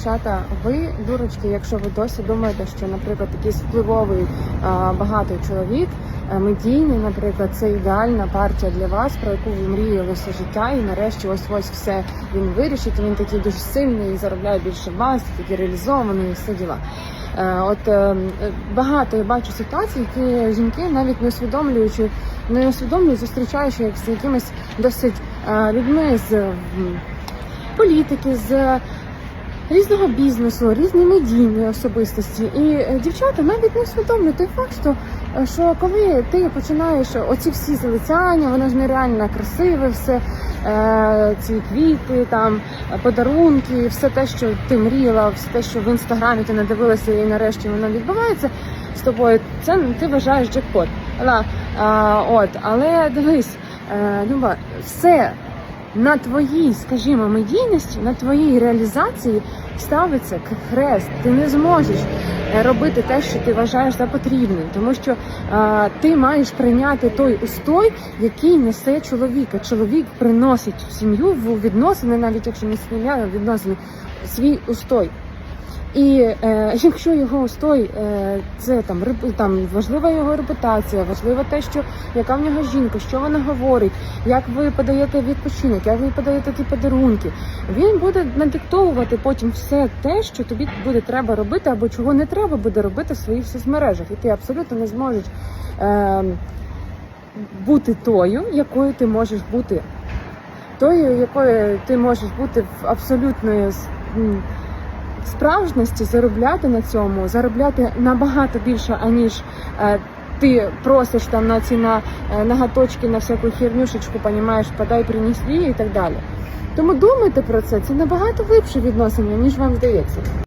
дівчата, ви дурочки, якщо ви досі думаєте, що, наприклад, якийсь впливовий багатий чоловік, медійний, наприклад, це ідеальна партія для вас, про яку ви мріяли все життя, і нарешті ось ось все він вирішить. Він такий дуже сильний заробляє більше вас, такий реалізований, все діла. Е, От е, багато я бачу ситуацій, які жінки навіть не усвідомлюючи, не усвідомлюють, зустрічаючи з якимись досить е, людьми з політики, з різного бізнесу, різні медійні особистості. І е, дівчата навіть не усвідомлюють той факт, що, е, що коли ти починаєш оці всі залицяння, воно ж нереально красиве, все е, ці квіти, там подарунки, все те, що ти мріяла, все те, що в інстаграмі ти надивилася, і нарешті воно відбувається з тобою. Це ти вважаєш джекпот. Але, а, от, але дивись, Люба, все на твоїй, скажімо, медійності, на твоїй реалізації ставиться хрест. Ти не зможеш е, робити те, що ти вважаєш за потрібним, тому що а, ти маєш прийняти той устой, який несе чоловіка. Чоловік приносить в сім'ю в відносини, навіть якщо не сім'я, відносини, свій устой. І е, якщо його устой, е, це там реп- там важлива його репутація, важливо те, що яка в нього жінка, що вона говорить, як ви подаєте відпочинок, як ви подаєте ті подарунки. Він буде надиктовувати потім все те, що тобі буде треба робити, або чого не треба буде робити в своїх соцмережах. І ти абсолютно не зможеш е, бути тою, якою ти можеш бути, тою, якою ти можеш бути в абсолютної справжності, заробляти на цьому, заробляти набагато більше, аніж е, ти просиш там на ці на е, наготочки, на всяку хернюшечку, понімаєш, подай, принесли і так далі. Тому думайте про це, це набагато глибше відносини, ніж вам здається.